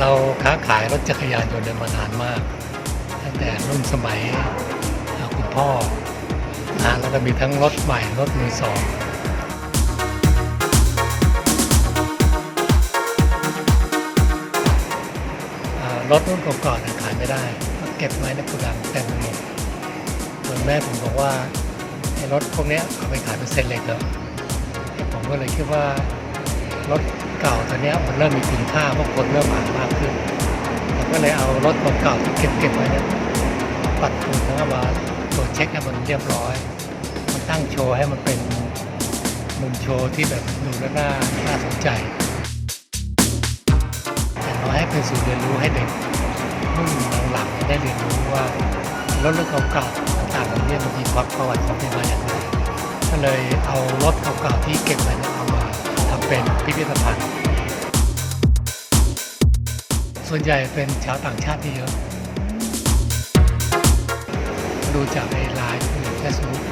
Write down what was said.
เราค้าขายรถจักรยานยนต์มานานมาก ตั้งแต่รุ่นสมัยคุณพ่อนะแล้วก็มีทั้งรถใหม่รถมือสองรถรุ่นก่อนๆขายไม่ได้เก็บไว้ในโกดังเต็มหมดส่วนแม่ผมบอกว่าไอ้รถพวกนี้เอาไปขายเป็นเซ็นเล็กแล้วผมก็เลยคิดว่า รถเก่าตัวนี้มันเริ่มมีคุณค่าเพราะคนเริ่มอ่านมากขึ้นผมก็เลยเอารถเก่าที่เก็บเก็บไว้เนี่ยปัดฝุ่นแล้วก็มาตรวจเช็คให้มันเรียบร้อยมันตั้งโชว์ให้มันเป็นมุมโชว์ที่แบบดูแล้วน่าน่าสนใจแต่เราให้เป็นศูนย์เรียนรู้ให้เด็กรุ่นหลังๆได้เรียนรู้ว่ารถรุ่นเก่าๆต่างๆเหล่านี้มันมีความประวัติความเป็นมาอย่างไรก็เลยเอารถเก่าๆที่เก็บไว้ เป็นพิพิธภัณฑ์ ส่วนใหญ่เป็นชาวต่างชาติที่เยอะ ดูจากในไลน์หรือเฟซบุ๊ก